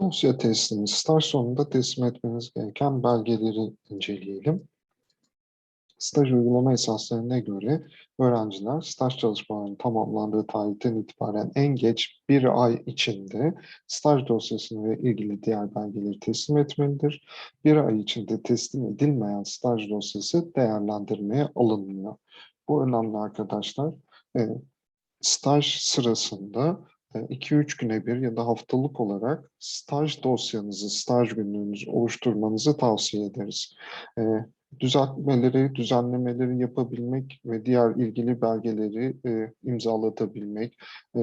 Dosya teslimi, staj sonunda teslim etmeniz gereken belgeleri inceleyelim. Staj uygulama esaslarına göre öğrenciler staj çalışmalarının tamamlandığı tarihten itibaren en geç bir ay içinde staj dosyasını ve ilgili diğer belgeleri teslim etmelidir. Bir ay içinde teslim edilmeyen staj dosyası değerlendirmeye alınmıyor. Bu önemli arkadaşlar. E, staj sırasında 2-3 güne bir ya da haftalık olarak staj dosyanızı, staj günlüğünüzü oluşturmanızı tavsiye ederiz. E, düzeltmeleri, düzenlemeleri yapabilmek ve diğer ilgili belgeleri e, imzalatabilmek, e,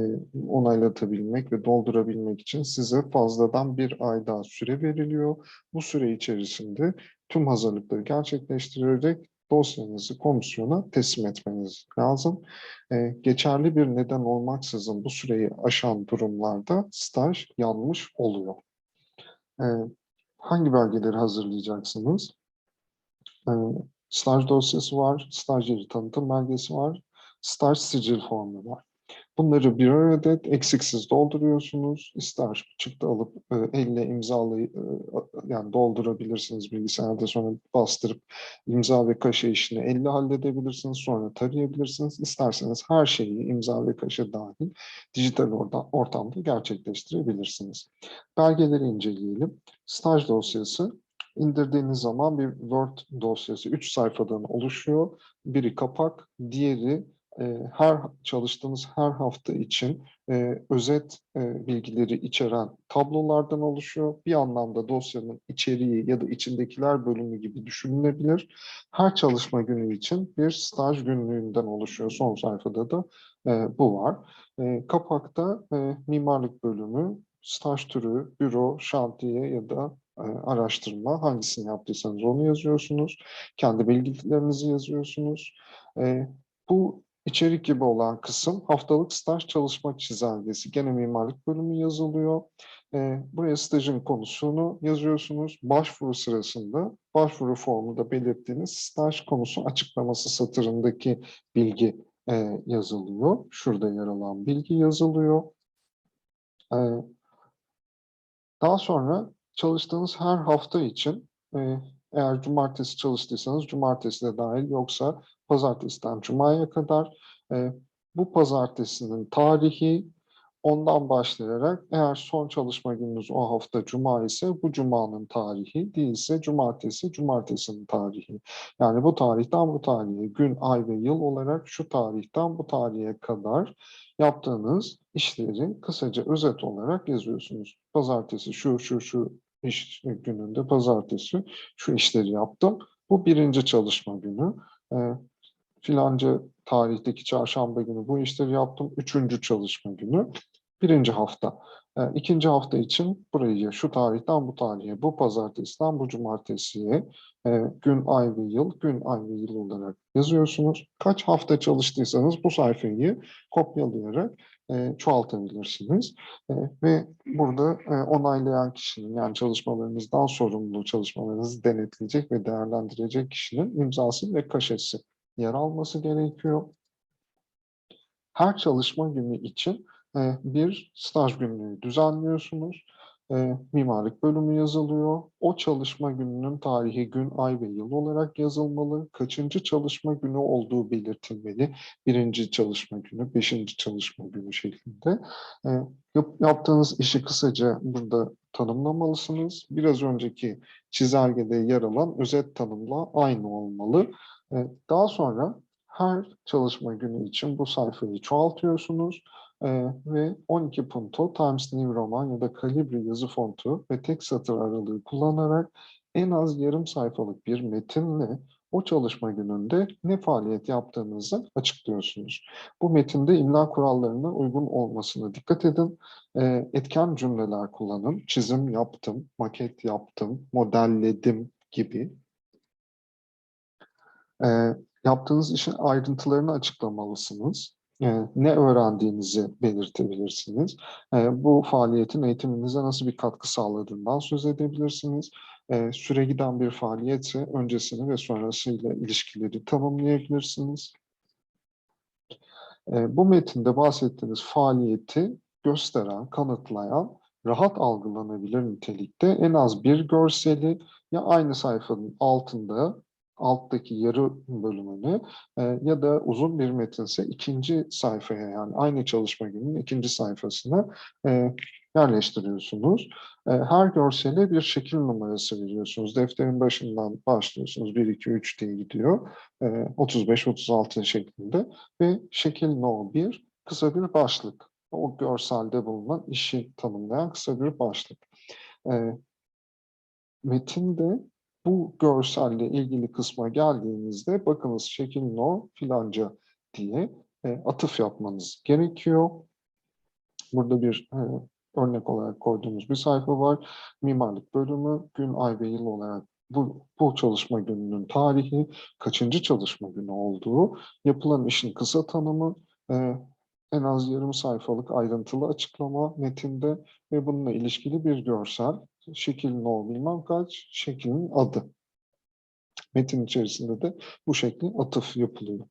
onaylatabilmek ve doldurabilmek için size fazladan bir ay daha süre veriliyor. Bu süre içerisinde tüm hazırlıkları gerçekleştirerek dosyanızı komisyona teslim etmeniz lazım. Ee, geçerli bir neden olmaksızın bu süreyi aşan durumlarda staj yanmış oluyor. Ee, hangi belgeleri hazırlayacaksınız? Ee, staj dosyası var, stajyeri tanıtım belgesi var, staj sicil formu var. Bunları bir adet eksiksiz dolduruyorsunuz. İster çıktı alıp e, elle imzalayıp e, yani doldurabilirsiniz bilgisayarda sonra bastırıp imza ve kaşe işini elle halledebilirsiniz. Sonra tarayabilirsiniz. İsterseniz her şeyi imza ve kaşe dahil dijital orta, ortamda gerçekleştirebilirsiniz. Belgeleri inceleyelim. Staj dosyası indirdiğiniz zaman bir Word dosyası 3 sayfadan oluşuyor. Biri kapak, diğeri her çalıştığınız her hafta için e, özet e, bilgileri içeren tablolardan oluşuyor. Bir anlamda dosyanın içeriği ya da içindekiler bölümü gibi düşünülebilir. Her çalışma günü için bir staj günlüğünden oluşuyor. Son sayfada da e, bu var. E, kapakta e, mimarlık bölümü, staj türü, büro, şantiye ya da e, araştırma hangisini yaptıysanız onu yazıyorsunuz. Kendi bilgilerinizi yazıyorsunuz. E, bu İçerik gibi olan kısım haftalık staj çalışma çizelgesi. Gene mimarlık bölümü yazılıyor. E, buraya stajın konusunu yazıyorsunuz. Başvuru sırasında başvuru formunda belirttiğiniz staj konusu açıklaması satırındaki bilgi e, yazılıyor. Şurada yer alan bilgi yazılıyor. E, daha sonra çalıştığınız her hafta için eğer cumartesi çalıştıysanız cumartesi de dahil yoksa pazartesiden cumaya kadar e, bu pazartesinin tarihi ondan başlayarak eğer son çalışma gününüz o hafta cuma ise bu cumanın tarihi değilse cumartesi cumartesinin tarihi. Yani bu tarihten bu tarihe gün, ay ve yıl olarak şu tarihten bu tarihe kadar yaptığınız işleri kısaca özet olarak yazıyorsunuz. Pazartesi şu şu şu iş gününde pazartesi şu işleri yaptım. Bu birinci çalışma günü. E, filanca tarihteki çarşamba günü bu işleri yaptım. Üçüncü çalışma günü. Birinci hafta. E, ikinci hafta için burayı şu tarihten bu tarihe, bu pazartesiden bu cumartesiye e, gün, ay ve yıl, gün, ay ve yıl olarak yazıyorsunuz. Kaç hafta çalıştıysanız bu sayfayı kopyalayarak e, çoğaltabilirsiniz. E, ve burada e, onaylayan kişinin yani çalışmalarınızdan sorumlu çalışmalarınızı denetleyecek ve değerlendirecek kişinin imzası ve kaşesi yer alması gerekiyor. Her çalışma günü için bir staj günlüğü düzenliyorsunuz. E, mimarlık bölümü yazılıyor. O çalışma gününün tarihi gün, ay ve yıl olarak yazılmalı. Kaçıncı çalışma günü olduğu belirtilmeli. Birinci çalışma günü, beşinci çalışma günü şeklinde. E, yap, yaptığınız işi kısaca burada tanımlamalısınız. Biraz önceki çizelgede yer alan özet tanımla aynı olmalı. E, daha sonra her çalışma günü için bu sayfayı çoğaltıyorsunuz e, ve 12 punto Times New Roman ya da Calibri yazı fontu ve tek satır aralığı kullanarak en az yarım sayfalık bir metinle o çalışma gününde ne faaliyet yaptığınızı açıklıyorsunuz. Bu metinde imla kurallarına uygun olmasına dikkat edin. E, etken cümleler kullanın. Çizim yaptım, maket yaptım, modelledim gibi e, yaptığınız işin ayrıntılarını açıklamalısınız. E, ne öğrendiğinizi belirtebilirsiniz. E, bu faaliyetin eğitiminize nasıl bir katkı sağladığından söz edebilirsiniz. E, süre giden bir faaliyetse öncesini ve sonrasıyla ilişkileri tanımlayabilirsiniz. Bu metinde bahsettiğiniz faaliyeti gösteren, kanıtlayan rahat algılanabilir nitelikte en az bir görseli ya aynı sayfanın altında alttaki yarı bölümünü e, ya da uzun bir metinse ikinci sayfaya yani aynı çalışma gününün ikinci sayfasına e, yerleştiriyorsunuz. E, her görsele bir şekil numarası veriyorsunuz. Defterin başından başlıyorsunuz. 1, 2, 3 diye gidiyor. E, 35, 36 şeklinde ve şekil no 1 kısa bir başlık. O görselde bulunan işi tanımlayan kısa bir başlık. Metinde bu görselle ilgili kısma geldiğinizde bakınız şekil no filanca diye e, atıf yapmanız gerekiyor. Burada bir e, örnek olarak koyduğumuz bir sayfa var. Mimarlık bölümü gün, ay ve yıl olarak bu, bu çalışma gününün tarihi, kaçıncı çalışma günü olduğu, yapılan işin kısa tanımı, e, en az yarım sayfalık ayrıntılı açıklama metinde ve bununla ilişkili bir görsel, şekil no bilmem kaç, şeklin adı. Metin içerisinde de bu şekli atıf yapılıyor.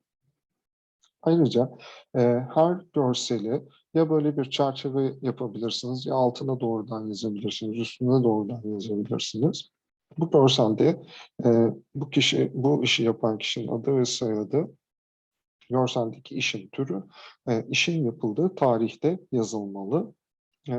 Ayrıca e, her görseli ya böyle bir çerçeve yapabilirsiniz ya altına doğrudan yazabilirsiniz, üstüne doğrudan yazabilirsiniz. Bu görselde e, bu kişi, bu işi yapan kişinin adı ve soyadı, görseldeki işin türü, e, işin yapıldığı tarihte yazılmalı. E,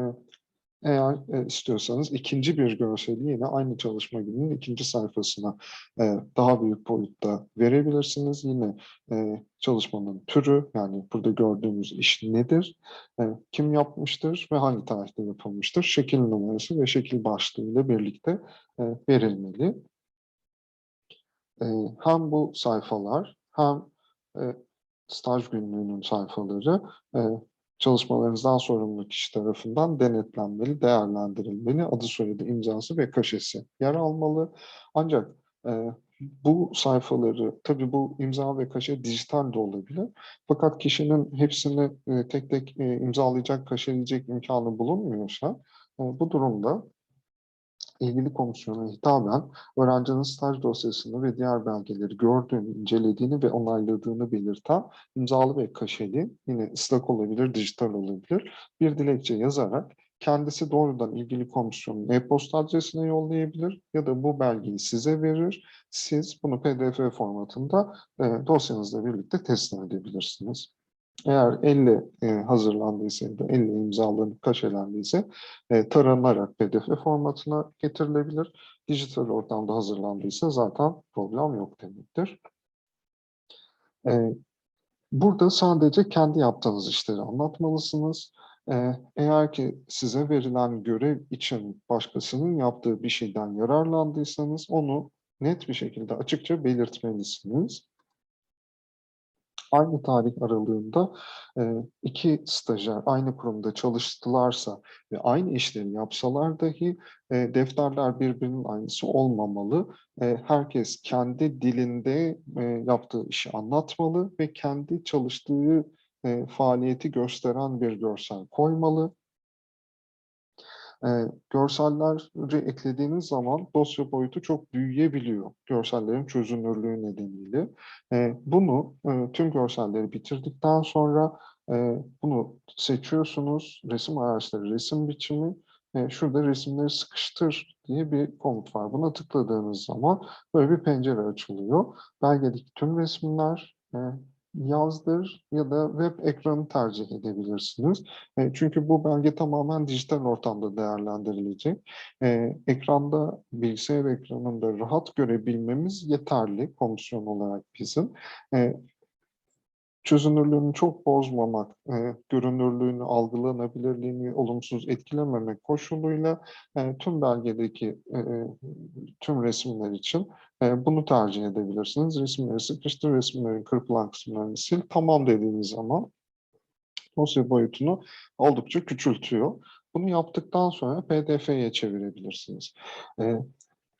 eğer e, istiyorsanız ikinci bir görseli yine aynı çalışma gününün ikinci sayfasına e, daha büyük boyutta verebilirsiniz. Yine e, çalışmanın türü yani burada gördüğümüz iş nedir, e, kim yapmıştır ve hangi tarihte yapılmıştır, şekil numarası ve şekil başlığı ile birlikte e, verilmeli. E, hem bu sayfalar hem e, staj günlüğünün sayfaları e, çalışmalarınızdan sorumlu kişi tarafından denetlenmeli, değerlendirilmeli, adı soyadı, imzası ve kaşesi yer almalı. Ancak e, bu sayfaları, tabii bu imza ve kaşe dijital de olabilir. Fakat kişinin hepsini e, tek tek e, imzalayacak, kaşeleyecek imkanı bulunmuyorsa, e, bu durumda ilgili komisyona hitaben öğrencinin staj dosyasını ve diğer belgeleri gördüğünü, incelediğini ve onayladığını belirten imzalı ve kaşeli, yine ıslak olabilir, dijital olabilir, bir dilekçe yazarak kendisi doğrudan ilgili komisyonun e-posta adresine yollayabilir ya da bu belgeyi size verir. Siz bunu pdf formatında e, dosyanızla birlikte teslim edebilirsiniz. Eğer elle e, hazırlandıysa ya da elle imzalanıp kaşelendiyse e, taranarak pdf formatına getirilebilir. Dijital ortamda hazırlandıysa zaten problem yok demektir. E, burada sadece kendi yaptığınız işleri anlatmalısınız. E, eğer ki size verilen görev için başkasının yaptığı bir şeyden yararlandıysanız onu net bir şekilde açıkça belirtmelisiniz aynı tarih aralığında e, iki stajyer aynı kurumda çalıştılarsa ve aynı işleri yapsalar dahi e, defterler birbirinin aynısı olmamalı. E, herkes kendi dilinde yaptığı işi anlatmalı ve kendi çalıştığı faaliyeti gösteren bir görsel koymalı. E, görselleri eklediğiniz zaman dosya boyutu çok büyüyebiliyor görsellerin çözünürlüğü nedeniyle. E, bunu e, tüm görselleri bitirdikten sonra e, bunu seçiyorsunuz. Resim araçları, resim biçimi. E, şurada resimleri sıkıştır diye bir komut var. Buna tıkladığınız zaman böyle bir pencere açılıyor. Belgedeki tüm resimler e, yazdır ya da web ekranı tercih edebilirsiniz. E, çünkü bu belge tamamen dijital ortamda değerlendirilecek. E, ekranda, bilgisayar ekranında rahat görebilmemiz yeterli komisyon olarak bizim. E, çözünürlüğünü çok bozmamak, e, görünürlüğünü, algılanabilirliğini olumsuz etkilememek koşuluyla e, tüm belgedeki e, tüm resimler için e, bunu tercih edebilirsiniz. Resimleri sıkıştır, resimlerin kırpılan kısımlarını sil. Tamam dediğiniz zaman dosya boyutunu oldukça küçültüyor. Bunu yaptıktan sonra PDF'ye çevirebilirsiniz. E,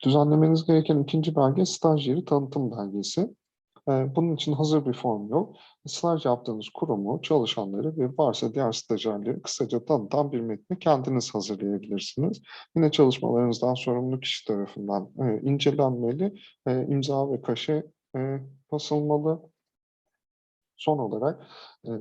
düzenlemeniz gereken ikinci belge staj yeri tanıtım belgesi. E, bunun için hazır bir form yok. Staj yaptığınız kurumu, çalışanları ve varsa diğer stajyerleri kısaca tanıtan bir metni kendiniz hazırlayabilirsiniz. Yine çalışmalarınızdan sorumlu kişi tarafından e, incelenmeli, e, imza ve kaşe e, basılmalı. Son olarak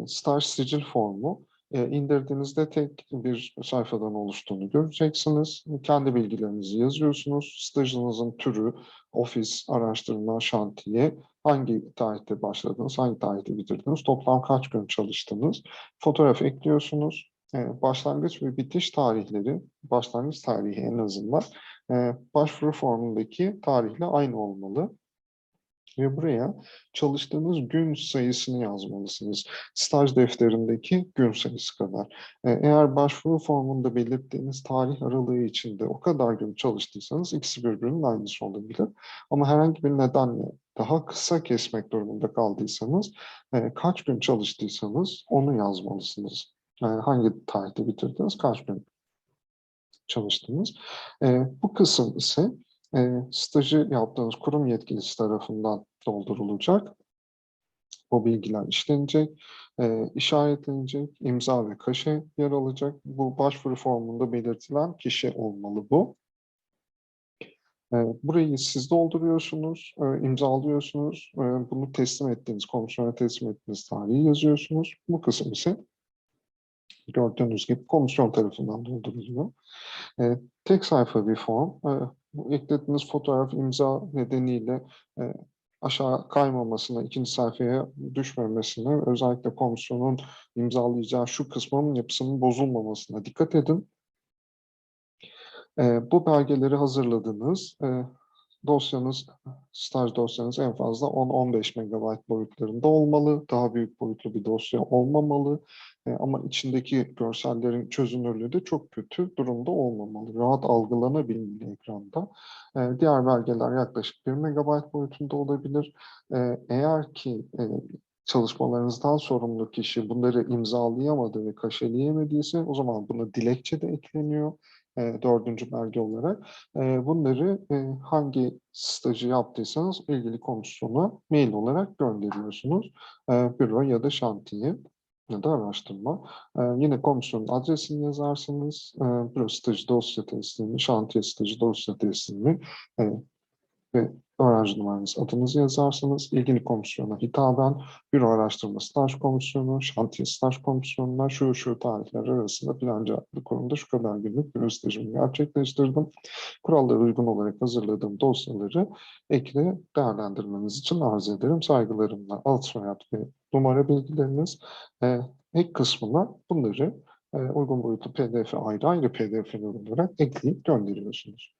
staj sicil formu indirdiğinizde tek bir sayfadan oluştuğunu göreceksiniz. Kendi bilgilerinizi yazıyorsunuz. Stajınızın türü, ofis, araştırma, şantiye, hangi tarihte başladınız, hangi tarihte bitirdiniz, toplam kaç gün çalıştınız, fotoğraf ekliyorsunuz. E, başlangıç ve bitiş tarihleri, başlangıç tarihi en azından e, başvuru formundaki tarihle aynı olmalı. Ve buraya çalıştığınız gün sayısını yazmalısınız. Staj defterindeki gün sayısı kadar. E, Eğer başvuru formunda belirttiğiniz tarih aralığı içinde o kadar gün çalıştıysanız ikisi birbirinin aynısı olabilir. Ama herhangi bir nedenle daha kısa kesmek durumunda kaldıysanız e, kaç gün çalıştıysanız onu yazmalısınız. Yani hangi tarihte bitirdiniz, kaç gün çalıştınız. E, bu kısım ise e, stajı yaptığınız kurum yetkilisi tarafından doldurulacak. O bilgiler işlenecek, e, işaretlenecek, imza ve kaşe yer alacak. Bu başvuru formunda belirtilen kişi olmalı bu. E, burayı siz dolduruyorsunuz, e, imzalıyorsunuz. E, bunu teslim ettiğiniz, komisyona teslim ettiğiniz tarihi yazıyorsunuz. Bu kısım ise gördüğünüz gibi komisyon tarafından dolduruluyor. E, tek sayfa bir form. Bu eklediğiniz fotoğraf imza nedeniyle aşağı kaymamasına, ikinci sayfaya düşmemesine, özellikle komisyonun imzalayacağı şu kısmın yapısının bozulmamasına dikkat edin. E, bu belgeleri hazırladınız. E, dosyanız, staj dosyanız en fazla 10-15 MB boyutlarında olmalı. Daha büyük boyutlu bir dosya olmamalı. E, ama içindeki görsellerin çözünürlüğü de çok kötü durumda olmamalı. Rahat algılanabilmeli ekranda. Diğer belgeler yaklaşık 1 MB boyutunda olabilir. Eğer ki e, çalışmalarınızdan sorumlu kişi bunları imzalayamadı ve kaşeleyemediyse o zaman buna dilekçe de ekleniyor dördüncü belge olarak. E, bunları e, hangi stajı yaptıysanız ilgili komisyona mail olarak gönderiyorsunuz. E, büro ya da şantiye ya da araştırma. E, yine komisyonun adresini yazarsınız. E, büro stajı dosya teslimi, şantiye stajı dosya teslimi e, ve öğrenci numaranız, adınızı yazarsanız ilgili komisyona hitaben büro araştırma staj komisyonu, şantiye staj komisyonuna şu şu tarihler arasında filanca adlı kurumda şu kadar günlük büro stajımı gerçekleştirdim. Kurallara uygun olarak hazırladığım dosyaları ekle değerlendirmeniz için arz ederim. Saygılarımla alt soyad ve numara bilgileriniz e, ek kısmına bunları e, uygun boyutlu pdf ayrı ayrı pdf'ler olarak ekleyip gönderiyorsunuz.